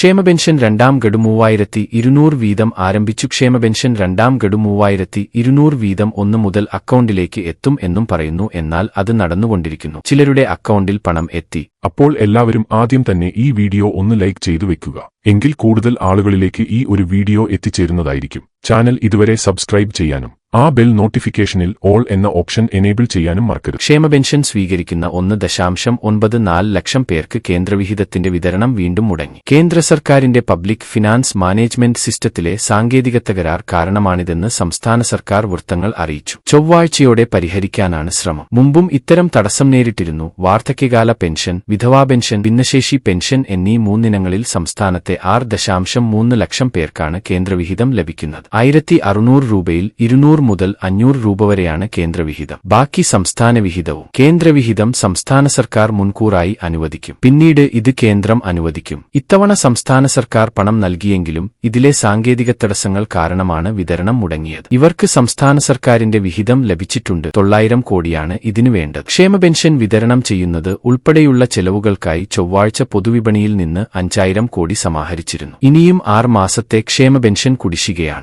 ക്ഷേമ പെൻഷൻ രണ്ടാം ഗഡു മൂവായിരത്തി ഇരുന്നൂറ് വീതം ആരംഭിച്ചു. ക്ഷേമ പെൻഷൻ രണ്ടാം ഗഡു മൂവായിരത്തി ഇരുന്നൂറ് വീതം ഒന്ന് മുതൽ അക്കൗണ്ടിലേക്ക് എത്തും എന്നും പറയുന്നു. എന്നാൽ അത് നടന്നുകൊണ്ടിരിക്കുന്നു. ചിലരുടെ അക്കൗണ്ടിൽ പണം എത്തി. അപ്പോൾ എല്ലാവരും ആദ്യം തന്നെ ഈ വീഡിയോ ഒന്ന് ലൈക്ക് ചെയ്തു വെക്കുക. എങ്കിൽ കൂടുതൽ ആളുകളിലേക്ക് ഈ ഒരു വീഡിയോ എത്തിച്ചേരുന്നതായിരിക്കും. ചാനൽ ഇതുവരെ സബ്സ്ക്രൈബ് ചെയ്യാനും ആ ബെൽ നോട്ടിഫിക്കേഷനിൽ ഓൾ എന്ന ഓപ്ഷൻ എനേബിൾ ചെയ്യാനും മറക്കരുത്. ക്ഷേമ പെൻഷൻ സ്വീകരിക്കുന്ന ഒന്ന് ദശാംശം ഒൻപത് നാല് ലക്ഷം പേർക്ക് കേന്ദ്രവിഹിതത്തിന്റെ വിതരണം വീണ്ടും മുടങ്ങി. കേന്ദ്ര സർക്കാരിന്റെ പബ്ലിക് ഫിനാൻസ് മാനേജ്മെന്റ് സിസ്റ്റത്തിലെ സാങ്കേതിക തകരാർ കാരണമാണിതെന്ന് സംസ്ഥാന സർക്കാർ വൃത്തങ്ങൾ അറിയിച്ചു. ചൊവ്വാഴ്ചയോടെ പരിഹരിക്കാനാണ് ശ്രമം. മുമ്പും ഇത്തരം തടസ്സം നേരിട്ടിരുന്നു. വാർദ്ധക്യകാല പെൻഷൻ വിധവാ പെൻഷൻ ഭിന്നശേഷി പെൻഷൻ എന്നീ മൂന്നിനങ്ങളിൽ സംസ്ഥാനത്തെ ആറ് ദശാംശം മൂന്ന് ലക്ഷം പേർക്കാണ് കേന്ദ്രവിഹിതം ലഭിക്കുന്നത്. ആയിരത്തി അറുന്നൂറ് രൂപയിൽ ഇരുന്നൂറ് മുതൽ അഞ്ഞൂറ് രൂപ വരെയാണ് കേന്ദ്രവിഹിതം. ബാക്കി സംസ്ഥാന വിഹിതവും കേന്ദ്രവിഹിതം സംസ്ഥാന സർക്കാർ മുൻകൂറായി അനുവദിക്കും. പിന്നീട് ഇത് കേന്ദ്രം അനുവദിക്കും. ഇത്തവണ സംസ്ഥാന സർക്കാർ പണം നൽകിയെങ്കിലും ഇതിലെ സാങ്കേതിക തടസ്സങ്ങൾ കാരണമാണ് വിതരണം മുടങ്ങിയത്. ഇവർക്ക് സംസ്ഥാന സർക്കാരിന്റെ വിഹിതം ലഭിച്ചിട്ടുണ്ട്. തൊള്ളായിരം കോടിയാണ് ഇതിനു വേണ്ടത്. ക്ഷേമ പെൻഷൻ വിതരണം ചെയ്യുന്നത് ഉൾപ്പെടെയുള്ള ചെലവുകൾക്കായി ചൊവ്വാഴ്ച പൊതുവിപണിയിൽ നിന്ന് അഞ്ചായിരം കോടി സമാഹരിച്ചിരുന്നു ഇനിയും ആറ് മാസത്തെ ക്ഷേമ പെൻഷൻ കുടിശ്ശികയാണ്.